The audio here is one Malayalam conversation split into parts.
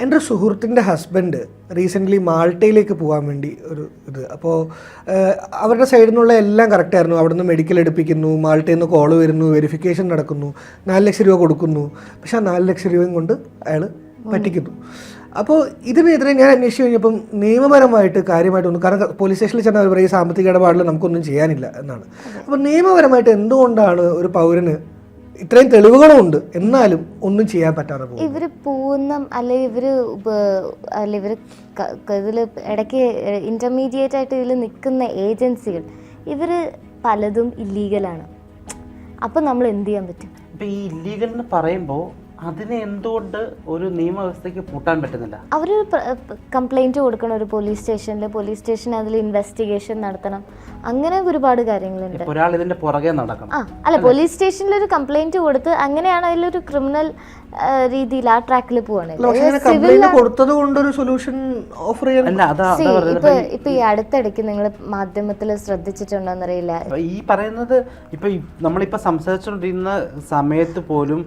എന്റെ ഒരു സുഹൃത്തിന്റെ ഹസ്ബൻഡ് റീസെന്റ്ലി മാൾട്ടയിലേക്ക് പോകാൻ വേണ്ടി ഒരു ഇത്. അപ്പോൾ അവരുടെ സൈഡിൽ നിന്നുള്ള എല്ലാം കറക്റ്റായിരുന്നു അവിടുന്ന് മെഡിക്കൽ എടുപ്പിക്കുന്നു മാൾട്ടയിൽ നിന്ന് കോൾ വരുന്നു വെരിഫിക്കേഷൻ നടക്കുന്നു നാല് ലക്ഷം രൂപ കൊടുക്കുന്നു. പക്ഷേ ആ നാല് ലക്ഷം രൂപയും കൊണ്ട് അയാൾ പറ്റിക്കുന്നു. അപ്പോൾ ഇതിനെതിരെ ഞാൻ അന്വേഷിച്ച് കഴിഞ്ഞപ്പം നിയമപരമായിട്ട് കാര്യമായിട്ടൊന്നും കാരണം പോലീസ് സ്റ്റേഷനിൽ ചെന്നാൽ അവർ പറയും "ഈ സാമ്പത്തിക ഇടപാടിൽ നമുക്കൊന്നും ചെയ്യാനില്ല എന്നാണ്. അപ്പോൾ നിയമപരമായിട്ട് എന്തുകൊണ്ടാണ് ഒരു പൗരന് ഇത്രയും തെളിവുകളും ഉണ്ട് എന്നാലും ഒന്നും ചെയ്യാൻ പറ്റാതെ പോകും ഇവർ പോകുന്ന അല്ലെ ഇവർ അല്ലെ ഇവർ ഇതിൽ ഇടയ്ക്ക് ഇന്റർമീഡിയറ്റ് ആയിട്ട് ഇതിൽ നിൽക്കുന്ന ഏജൻസികൾ ഇവർ പലതും ഇല്ലീഗലാണ് അപ്പൊ നമ്മൾ എന്ത് ചെയ്യാൻ പറ്റും? ഇപ്പൊ ഈ ഇല്ലീഗൽ എന്ന് പറയുമ്പോൾ അതിനെ എന്തുകൊണ്ട് ഒരു നിയമവ്യവസ്ഥയ്ക്ക് പൂട്ടാൻ പറ്റുന്നില്ല? അവർ കംപ്ലൈന്റ് കൊടുക്കണം ഒരു പോലീസ് സ്റ്റേഷനിൽ പോലീസ് സ്റ്റേഷൻ അതിൽ ഇൻവെസ്റ്റിഗേഷൻ നടത്തണം. അങ്ങനെ ഒരുപാട് കാര്യങ്ങളുണ്ട്. ഇപ്പൊ ഒരാൾ ഇതിന്റെ പുറകെ നടക്കണം. ആ അല്ല പോലീസ് സ്റ്റേഷനിൽ ഒരു കംപ്ലൈന്റ് കൊടുത്ത് അങ്ങനെയാണ് അതിലൊരു ക്രിമിനൽ രീതിയിൽ ആ ട്രാക്കിൽ പോവാണെങ്കിൽ പക്ഷേ ഇങ്ങനെ കംപ്ലൈന്റ് കൊടുത്തത് സൊല്യൂഷൻ ഓഫർ ചെയ്യാൻ അല്ല അതാ അതാ പറയുന്നത് ഇപ്പൊ ഇപ്പൊ ഈ അടുത്തിടയ്ക്ക് നിങ്ങൾ മാധ്യമത്തിൽ ശ്രദ്ധിച്ചിട്ടുണ്ടോന്നറിയില്ല. ഈ പറയുന്നത് ഇപ്പൊ നമ്മളിപ്പോ സംസാരിച്ചുകൊണ്ടിരുന്ന സമയത്ത് പോലും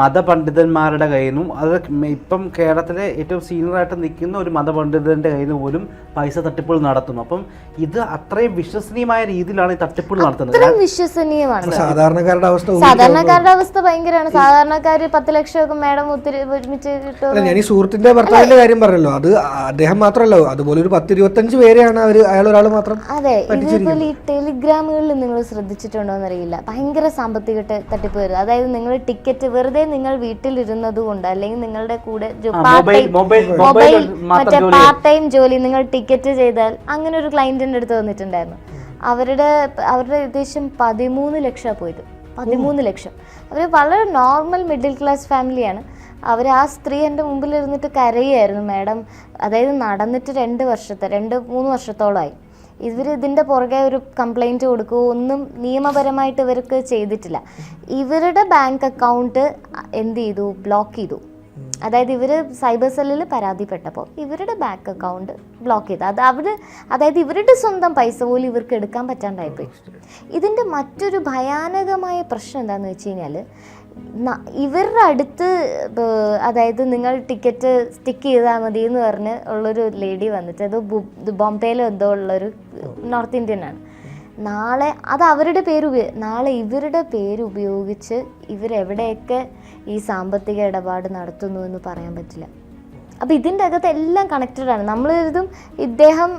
മതപണ്ഡിതന്മാരുടെ കയ്യിൽ നിന്നും അത് ഇപ്പം കേരളത്തിലെ ഏറ്റവും സീനിയറായിട്ട് നിൽക്കുന്ന ഒരു മതപണ്ഡിതന്റെ കയ്യിൽ നിന്ന് പോലും പൈസ തട്ടിപ്പുകൾ നടത്തുന്നു. അപ്പം ഇത് അത്രയും വിശ്വസനീയമായ രീതിയിലാണ് ഈ തട്ടിപ്പുകൾ നടത്തുന്നത്. വിശ്വസനീയമാണ്. സാധാരണക്കാരുടെ അവസ്ഥ സാധാരണക്കാരുടെ അവസ്ഥ ഭയങ്കരമാണ്. സാധാരണക്കാര് പത്ത് ലക്ഷമൊക്കെ മേഡം ഒത്തിരി ഒരുമിച്ച് കിട്ടും. ഞാൻ ഈ സുഹൃത്തിന്റെ ഭർത്താവിന്റെ കാര്യം പറഞ്ഞല്ലോ. അത് അദ്ദേഹം മാത്രമല്ല അതുപോലെ ഒരു പത്ത് ഇരുപത്തഞ്ച് പേരെയാണ് അവർ അയാൾ ഒരാൾ മാത്രം അതെ ഇതേപോലെ ഈ ടെലിഗ്രാമുകളിൽ നിങ്ങൾ ശ്രദ്ധിച്ചിട്ടുണ്ടോ എന്നറിയില്ല ഭയങ്കര സാമ്പത്തിക തട്ടിപ്പ് വരുന്നത്. അതായത് നിങ്ങൾ ടിക്കറ്റ് വെറുതെ നിങ്ങൾ വീട്ടിലിരുന്നത് കൊണ്ട് അല്ലെങ്കിൽ നിങ്ങളുടെ കൂടെ മൊബൈൽ മറ്റേ പാർട്ട് ടൈം ജോലി നിങ്ങൾ ടിക്കറ്റ് ചെയ്താൽ അങ്ങനെ ഒരു ക്ലയന്റിന്റെ അടുത്ത് വന്നിട്ടുണ്ടായിരുന്നു. അവരുടെ അവരുടെ ഏകദേശം പതിമൂന്ന് ലക്ഷമാണ് പോയത്. പതിമൂന്ന് ലക്ഷം. അവർ വളരെ നോർമൽ മിഡിൽ ക്ലാസ് ഫാമിലിയാണ് അവർ ആ സ്ത്രീ എന്റെ മുമ്പിൽ ഇരുന്നിട്ട് കരയായിരുന്നു മാഡം അതായത് നടന്നിട്ട് രണ്ട് വർഷത്തെ രണ്ട് മൂന്ന് വർഷത്തോളമായി. ഇവർ ഇതിന്റെ പുറകെ ഒരു കംപ്ലൈന്റ് കൊടുക്കുകയോ ഒന്നും നിയമപരമായിട്ട് ഇവർക്ക് ചെയ്തിട്ടില്ല. ഇവരുടെ ബാങ്ക് അക്കൗണ്ട് എന്ത് ചെയ്തു? ബ്ലോക്ക് ചെയ്തു. അതായത് ഇവർ സൈബർ സെല്ലിൽ പരാതിപ്പെട്ടപ്പോൾ ഇവരുടെ ബാങ്ക് അക്കൗണ്ട് ബ്ലോക്ക് ചെയ്തു. അത് അവർ അതായത് ഇവരുടെ സ്വന്തം പൈസ പോലും ഇവർക്ക് എടുക്കാൻ പറ്റാണ്ടായിപ്പോയി. ഇതിന്റെ മറ്റൊരു ഭയാനകമായ പ്രശ്നം എന്താണെന്ന് വെച്ച് കഴിഞ്ഞാൽ ഇവരുടെ അടുത്ത് അതായത് നിങ്ങൾ ടിക്കറ്റ് സ്റ്റിക്ക് ചെയ്താൽ മതി എന്ന് പറഞ്ഞ് ഉള്ളൊരു ലേഡി വന്നിട്ട് അത് ബോംബെയിലോ എന്തോ ഉള്ളൊരു നോർത്ത് ഇന്ത്യൻ ആണ് നാളെ അത് അവരുടെ പേര് നാളെ ഇവരുടെ പേര് ഉപയോഗിച്ച് ഇവരെവിടെയൊക്കെ ഈ സാമ്പത്തിക ഇടപാട് നടത്തുന്നു എന്ന് പറയാൻ പറ്റില്ല. അപ്പോൾ ഇതിന്റെ അകത്ത് എല്ലാം കണക്റ്റഡ് ആണ്. നമ്മൾ ഇതും ഇദ്ദേഹം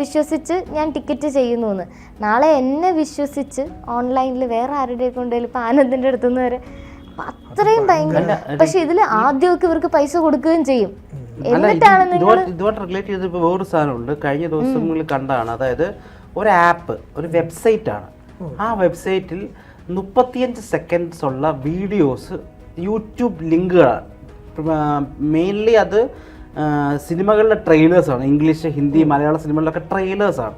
വിശ്വസിച്ച് ഞാൻ ടിക്കറ്റ് ചെയ്യുന്നു എന്ന് നാളെ എന്നെ വിശ്വസിച്ച് ഓൺലൈനിൽ വേറെ ആരുടെ കൊണ്ടുപോയാലും ഇപ്പം ആനന്ദിന്റെ അടുത്തുനിന്ന് വരെ അത്രയും ഭയങ്കര പക്ഷെ ഇതിൽ ആദ്യമൊക്കെ ഇവർക്ക് പൈസ കൊടുക്കുകയും ചെയ്യും. എന്നിട്ടാണ് നിങ്ങൾ ഇതുമായിട്ട് റിലേറ്റ് ചെയ്ത് വേറൊരു സാധനമുണ്ട്. കഴിഞ്ഞ ദിവസങ്ങളിൽ കണ്ടാണ് അതായത് ഒരു ആപ്പ് ഒരു വെബ്സൈറ്റ് ആണ്. ആ വെബ്സൈറ്റിൽ മുപ്പത്തിയഞ്ച് സെക്കൻഡ്സ് ഉള്ള വീഡിയോസ് യൂട്യൂബ് ലിങ്കുകളാണ്. മെയിൻലി അത് സിനിമകളുടെ ട്രെയിലേഴ്സാണ് ഇംഗ്ലീഷ് ഹിന്ദി മലയാള സിനിമകളിലൊക്കെ ട്രെയിലേഴ്സാണ്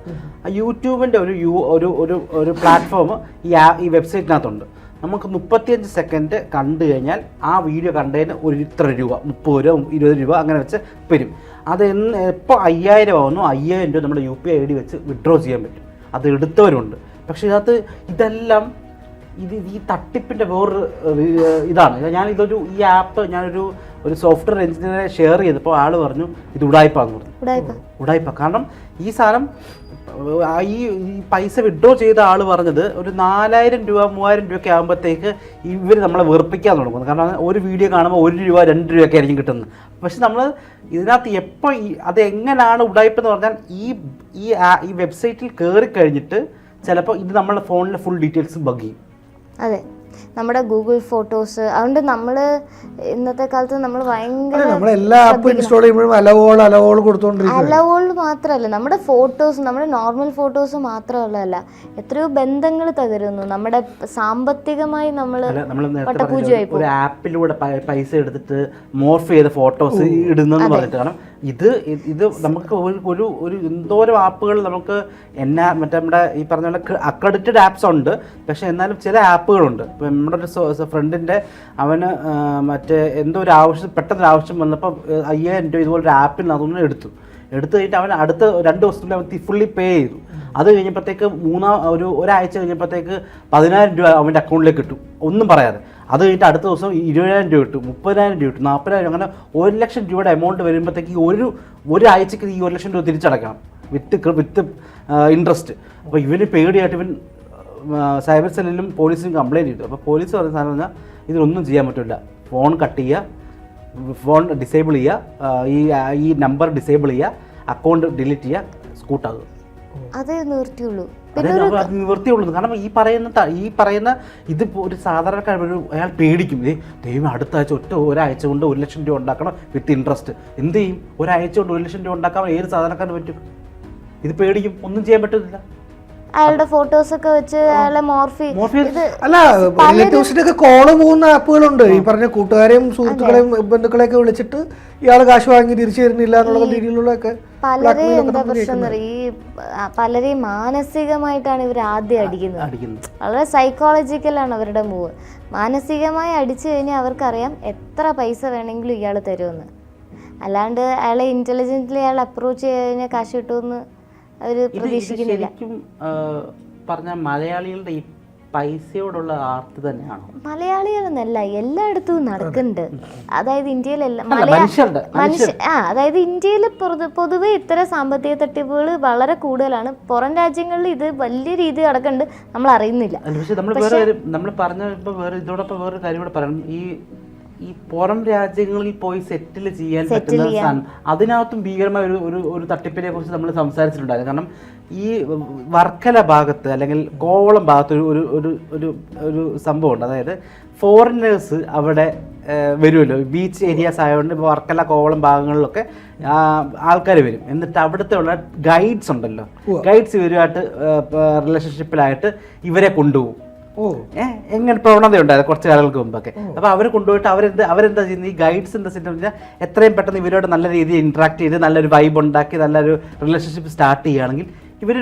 യൂട്യൂബിന്റെ ഒരു യു ഒരു ഒരു ഒരു പ്ലാറ്റ്ഫോം ഈ ആ ഈ വെബ്സൈറ്റിനകത്തുണ്ട് നമുക്ക് മുപ്പത്തിയഞ്ച് സെക്കൻഡ് കണ്ടു കഴിഞ്ഞാൽ ആ വീഡിയോ കണ്ടതിന് ഒരു ഇത്ര രൂപ മുപ്പത് രൂപ ഇരുപത് രൂപ അങ്ങനെ വെച്ച് വരും അത് എന്ന് എപ്പോൾ അയ്യായിരം ആവുന്നു അയ്യായിരം രൂപ നമ്മുടെ U P I I D വെച്ച് വിഡ്രോ ചെയ്യാൻ പറ്റും. അത് എടുത്തവരുണ്ട്. പക്ഷേ ഇതിനകത്ത് ഇതെല്ലാം ഇത് ഈ തട്ടിപ്പിന്റെ വേറൊരു ഇതാണ്. ഞാൻ ഇതൊരു ഈ ആപ്പ് ഞാനൊരു ഒരു സോഫ്റ്റ്വെയർ എഞ്ചിനീയറെ ഷെയർ ചെയ്തപ്പോൾ ആൾ പറഞ്ഞു ഇത് ഉടായ്പാന്ന് പറഞ്ഞു. ഉടായ്പ കാരണം ഈ സാധനം ഈ ഈ പൈസ വിഡ്രോ ചെയ്ത ആൾ പറഞ്ഞത് ഒരു നാലായിരം രൂപ മൂവായിരം രൂപയൊക്കെ ആകുമ്പോഴത്തേക്ക് ഇവർ നമ്മളെ വെറുപ്പിക്കാൻ തുടങ്ങുന്നു കാരണം ഒരു വീഡിയോ കാണുമ്പോൾ ഒരു രൂപ രണ്ട് രൂപയൊക്കെ ആയിരിക്കും കിട്ടുന്നത്. പക്ഷെ നമ്മൾ ഇതിനകത്ത് എപ്പോൾ ഈ അത് എങ്ങനെയാണ് ഉടായ്പ എന്ന് പറഞ്ഞാൽ ഈ ഈ ഈ വെബ്സൈറ്റിൽ കയറി കഴിഞ്ഞിട്ട് ചിലപ്പോൾ ഇത് നമ്മളെ ഫോണിലെ ഫുൾ ഡീറ്റെയിൽസ് ബഗ് ചെയ്യും. അതെ. നമ്മുടെ ഗൂഗിൾ ഫോട്ടോസ് അതുകൊണ്ട് നമ്മൾ ഇന്നത്തെ കാലത്ത് നമ്മൾ ഭയങ്കര അലവോൾ മാത്രമല്ല നമ്മുടെ ഫോട്ടോസ് നമ്മുടെ നോർമൽ ഫോട്ടോസ് മാത്രമല്ല എത്രയോ ബന്ധങ്ങൾ തകരുന്നു. നമ്മുടെ സാമ്പത്തികമായി നമ്മൾ അല്ല നമ്മൾ നേരത്തെ ഒരു ആപ്പിലൂടെ പൈസ എടുത്തിട്ട് മോർഫ് ചെയ്ത ഫോട്ടോസ് ഇടുന്നു പറഞ്ഞിട്ട് കാരണം ഇത് ഇത് നമുക്ക് ഒരു ഒരു ഒരു എന്തോരം ആപ്പുകൾ നമുക്ക് എന്നാ മറ്റേ നമ്മുടെ ഈ പറഞ്ഞ പോലെ അക്രഡിറ്റഡ് ആപ്സ് ഉണ്ട്. പക്ഷെ എന്നാലും ചില ആപ്പുകളുണ്ട്. ഇപ്പം നമ്മുടെ ഒരു ഫ്രണ്ടിന്റെ അവന് മറ്റേ എന്തോ ഒരു ആവശ്യം പെട്ടെന്ന് ഒരു ആവശ്യം വന്നപ്പോൾ അയ്യായിരം രൂപ ഇതുപോലൊരു ആപ്പിൽ അതൊന്നും എടുത്തു. എടുത്തു കഴിഞ്ഞിട്ട് അവൻ അടുത്ത രണ്ട് ദിവസത്തിന്റെ അവൻ ഫുള്ളി പേ ചെയ്തു. അത് കഴിഞ്ഞപ്പോഴത്തേക്ക് മൂന്നാം ഒരു ഒരാഴ്ച കഴിഞ്ഞപ്പോഴത്തേക്ക് പതിനായിരം രൂപ അവന്റെ അക്കൗണ്ടിലേക്ക് കിട്ടും ഒന്നും പറയാതെ. അത് കഴിഞ്ഞിട്ട് അടുത്ത ദിവസം ഇരുപതിനായിരം രൂപ കിട്ടും മുപ്പതിനായിരം രൂപ കിട്ടും നാൽപ്പതിനായിരം അങ്ങനെ ഒരു ലക്ഷം രൂപയുടെ എമൗണ്ട് വരുമ്പോഴത്തേക്ക് ഒരു ഒരാഴ്ചക്ക് ഈ ഒരു ലക്ഷം രൂപ തിരിച്ചടക്കണം വിത്ത് വിത്ത് ഇൻട്രസ്റ്റ് അപ്പോൾ ഇവന് പേടിയായിട്ട് ഇവൻ സൈബർ സെല്ലിലും പോലീസിലും കംപ്ലയിന്റ് ചെയ്തു. അപ്പോൾ പോലീസ് പറഞ്ഞ സാധനം പറഞ്ഞാൽ ഇതിനൊന്നും ചെയ്യാൻ പറ്റില്ല ഫോൺ കട്ട് ചെയ്യുക ഫോൺ ഡിസേബിൾ ചെയ്യുക ഈ ഈ നമ്പർ ഡിസേബിൾ ചെയ്യുക അക്കൗണ്ട് ഡിലീറ്റ് ചെയ്യുക സ്കൂട്ടാകുക അതേ നിവൃത്തിയുള്ളൂ. നിവൃത്തിയുള്ളത് കാരണം ഈ പറയുന്ന ഈ പറയുന്ന ഇത് ഒരു സാധാരണക്കാർ അയാൾ പേടിക്കും. ഏ ദൈവം അടുത്ത ആഴ്ച ഒറ്റ ഒരാഴ്ച കൊണ്ട് ഒരു ലക്ഷം രൂപ ഉണ്ടാക്കണം വിത്ത് ഇൻട്രസ്റ്റ് എന്ത് ചെയ്യും? ഒരാഴ്ച കൊണ്ട് ഒരു ലക്ഷം രൂപ ഉണ്ടാക്കാൻ ഏത് സാധാരണക്കാരന് പറ്റും? ഇത് പേടിക്കും. ഒന്നും ചെയ്യാൻ പറ്റുന്നില്ല. അയാളുടെ ഫോട്ടോസ് ഒക്കെ വെച്ച് അയാളെ മോർഫി അല്ല റിലേറ്റീവ്സിന്റെ ഒക്കെ കോൾ പോകുന്ന ആപ്പുകളുണ്ട് ഈ പറഞ്ഞ കൂട്ടുകാരെയും സുഹൃത്തുക്കളെയും ബന്ധുക്കളെയൊക്കെ വിളിച്ചിട്ട് ഇയാൾ കാശ് വാങ്ങി തിരിച്ചു തരുന്നില്ല എന്നുള്ള രീതിയിലുള്ള പലരെയും എന്താ പ്രശ്നം ഈ പലരെയും മാനസികമായിട്ടാണ് ഇവർ ആദ്യം അടിക്കുന്നത്. അടിക്കുന്നത്. വളരെ സൈക്കോളജിക്കലാണ് അവരുടെ മൂവ് മാനസികമായി അടിച്ചു കഴിഞ്ഞാൽ അവർക്കറിയാം എത്ര പൈസ വേണമെങ്കിലും ഇയാൾ തരുമെന്ന്. അല്ലാണ്ട് അയാളെ ഇന്റലിജന്റ്ലി അയാൾ അപ്രോച്ച് ചെയ്ത് കഴിഞ്ഞാൽ കാശ് കിട്ടുമെന്ന് അവർ പ്രതീക്ഷിക്കുന്നില്ല. ശരിക്കും പറഞ്ഞ മലയാളികളുടെ ഈ പൈസയോടുള്ള ആർത്തി തന്നെയാണോ? മലയാളികളെന്നല്ല എല്ലായിടത്തും നടക്കുന്നുണ്ട്. അതായത് മലയാ- മനുഷ്യ ആ അതായത് ഇന്ത്യയിൽ പൊതുവെ ഇത്തരം സാമ്പത്തിക തട്ടിപ്പുകൾ വളരെ കൂടുതലാണ്. പുറം രാജ്യങ്ങളിൽ ഇത് വലിയ രീതി നടക്കുന്നുണ്ട്. നമ്മൾ അറിയുന്നില്ല പക്ഷേ നമ്മൾ വേറെ നമ്മൾ പറഞ്ഞ ഇപ്പൊ വേറെ ഇതോടൊപ്പം വേറൊരു കാര്യം കൂടെ പറയണം ഈ ഈ പുറം രാജ്യങ്ങളിൽ പോയി സെറ്റിൽ ചെയ്യാൻ പറ്റുന്ന സാധനം അതിനകത്തും ഭീകരമായ ഒരു ഒരു ഒരു തട്ടിപ്പിനെ കുറിച്ച് നമ്മൾ സംസാരിച്ചിട്ടുണ്ടായിരുന്നു. കാരണം ഈ വർക്കല ഭാഗത്ത് അല്ലെങ്കിൽ കോവളം ഭാഗത്ത് ഒരു ഒരു ഒരു ഒരു ഒരു സംഭവമുണ്ട്. അതായത് ഫോറിനേഴ്സ് അവിടെ വരുമല്ലോ. ബീച്ച് ഏരിയാസ് ആയതുകൊണ്ട് ഇപ്പോൾ വർക്കല കോവളം ഭാഗങ്ങളിലൊക്കെ ആൾക്കാർ വരും. എന്നിട്ട് അവിടുത്തെ ഉള്ള ഗൈഡ്സ് ഉണ്ടല്ലോ. ഗൈഡ്സ് ഇവരുമായിട്ട് റിലേഷൻഷിപ്പിലായിട്ട് ഇവരെ കൊണ്ടുപോകും. ഓ. പ്രവണത എങ്ങനെ പ്രവണതയുണ്ടായത് കുറച്ച് കാലങ്ങൾക്ക് മുമ്പൊക്കെ. അപ്പോൾ അവർ കൊണ്ടുപോയിട്ട് അവരെന്ത് അവരെന്താ ചെയ്യുന്നത്? ഈ ഗൈഡ്സ് എന്താ ചെയ്യുന്നത് എത്രയും പെട്ടെന്ന് ഇവരോട് നല്ല രീതിയിൽ ഇന്ററാക്ട് ചെയ്ത് നല്ലൊരു വൈബ് ഉണ്ടാക്കി നല്ലൊരു റിലേഷൻഷിപ്പ് സ്റ്റാർട്ട് ചെയ്യുകയാണെങ്കിൽ ഇവർ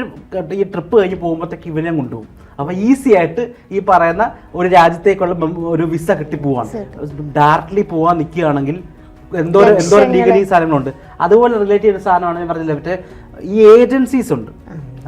ഈ ട്രിപ്പ് കഴിഞ്ഞ് പോകുമ്പോഴത്തേക്ക് ഇവരെ കൊണ്ടുപോകും. അപ്പോൾ ഈസി ആയിട്ട് ഈ പറയുന്ന ഒരു രാജ്യത്തേക്കുള്ള ഒരു വിസ കിട്ടി പോവാണ്. ഡയറക്ട്ലി പോവാൻ നിൽക്കുകയാണെങ്കിൽ എന്തോരം എന്തോരം ലീഗലി സാധനങ്ങളുണ്ട്. അതുപോലെ റിലേറ്റ് ചെയ്യുന്ന സാധനമാണ് ഞാൻ പറഞ്ഞില്ല മറ്റേ ഈ ഏജൻസീസ് ഉണ്ട്.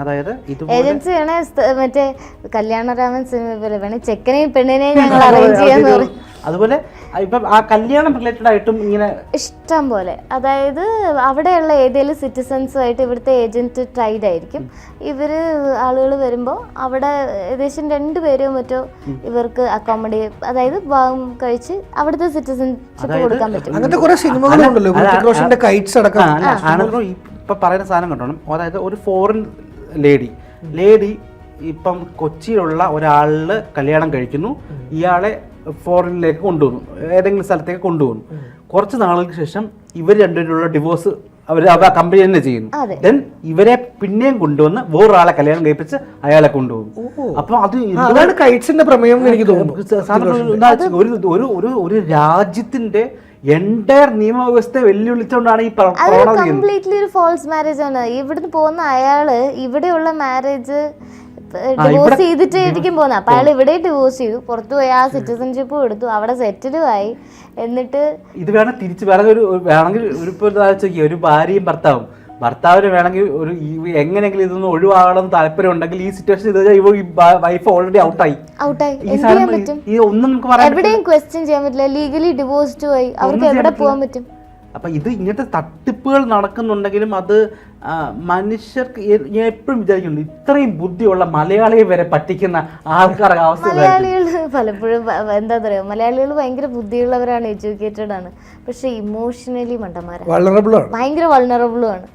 അതായത് ഏജൻസി വേണേ മറ്റേ കല്യാണരാമൻ സിനിമ പോലെ വേണേ. ചെക്കനെയും പെണ്ണിനെയും ഞങ്ങൾ അറേഞ്ച് ചെയ്യാന്ന് പറയും. അതുപോലെ ഇപ്പം ആ കല്യാണം റിലേറ്റഡ് ആയിട്ടും ഇങ്ങനെ ഇഷ്ടം പോലെ. അതായത് അവിടെയുള്ള ഏതെങ്കിലും സിറ്റിസൺസുമായിട്ട് ഇവിടുത്തെ ഏജന്റ് ട്രൈഡ് ആയിരിക്കും. ഇവർ ആളുകൾ വരുമ്പോൾ അവിടെ ഏകദേശം രണ്ട് പേരോ മറ്റോ ഇവർക്ക് അക്കോമഡി അതായത് ഭാഗം കഴിച്ച് അവിടുത്തെ സിറ്റിസൺഷിപ്പ് കൊടുക്കാൻ പറ്റും. അങ്ങനത്തെ കുറെ സിനിമകളുണ്ടല്ലോ. അടക്കം. ഇപ്പൊ പറയുന്ന സാധനം കണ്ടോണം. അതായത് ഒരു ഫോറിൻ ലേഡി. ലേഡി ഇപ്പം കൊച്ചിയിലുള്ള ഒരാളിൽ കല്യാണം കഴിക്കുന്നു. ഇയാളെ ഫോറിനിലേക്ക് കൊണ്ടുവന്നു. ഏതെങ്കിലും സ്ഥലത്തേക്ക് കൊണ്ടുപോകുന്നു കുറച്ച് നാളുകൾക്ക് ശേഷം ഇവർ രണ്ടുപേരുള്ള ഡിവോഴ്സ് അവർ ആ കമ്പനി തന്നെ ചെയ്യുന്നു. ദെൻ ഇവരെ പിന്നെയും കൊണ്ടുവന്ന് വേറൊരാളെ കല്യാണം കഴിപ്പിച്ച് അയാളെ കൊണ്ടുപോകും അപ്പൊ അത് ഇതാണ് അതാണ് കൈറ്റ്സിന്റെ പ്രമേയം എനിക്ക് തോന്നുന്നു. ഒരു ഒരു ഒരു രാജ്യത്തിന്റെ എന്റയർ നിയമവ്യവസ്ഥയെ വെല്ലുവിളിച്ചുകൊണ്ടാണ് ഈ അത് കംപ്ലീറ്റ്ലി ഒരു ഫോൾസ് മാരേജ് ആണ്. ഇവിടുന്ന് പോകുന്ന അയാൾ ഇവിടെയുള്ള മാരേജ് ഡിവോഴ്സ് ചെയ്തിട്ട് ആയിരിക്കും പോകുന്നത്. അപ്പൊ അയാൾ ഇവിടെ ഡിവോഴ്സ് ചെയ്തു. പുറത്തു പോയി ആ സിറ്റിസൺഷിപ്പും എടുത്തു. അവിടെ സെറ്റിലും ആയി. എന്നിട്ട് ഇത് വേണം തിരിച്ച് വേറെ ഒരു വേണമെങ്കിൽ ഒരു ഒരു ഭാര്യയും ഭർത്താവും. ഭർത്താവിന് വേണമെങ്കിൽ ഒരു എങ്ങനെയെങ്കിലും ഇതൊന്ന് ഒഴിവാകണം താല്പര്യം ഉണ്ടെങ്കിൽ ഈ സിറ്റുവേഷൻ ഇത് വൈഫ് ഓൾറെഡി ഔട്ടായി ഈ ഒന്നും നമുക്ക് പറയാൻ എവിടെയും ക്വസ്റ്റ്യൻ ചെയ്യാൻ പറ്റില്ല. ലീഗലി ഡിവോഴ്സ്ഡ് ആയി അവർക്ക് എവിടെ പോകാൻ പറ്റും? അപ്പൊ ഇത് ഇങ്ങനത്തെ തട്ടിപ്പുകൾ നടക്കുന്നുണ്ടെങ്കിലും അത് മനുഷ്യർക്ക് ഞാൻ എപ്പോഴും വിചാരിക്കുന്നു ഇത്രയും ബുദ്ധിയുള്ള മലയാളിയെ വരെ പറ്റിക്കുന്ന ആൾക്കാരുടെ അവസ്ഥ മലയാളികൾ പലപ്പോഴും എന്താ പറയുക മലയാളികൾ ഭയങ്കര ബുദ്ധിയുള്ളവരാണ് എഡ്യൂക്കേറ്റഡ് ആണ്. പക്ഷെ ഇമോഷണലി മണ്ടന്മാരാണ്. ഭയങ്കര വൾണറബിളും ആണ്.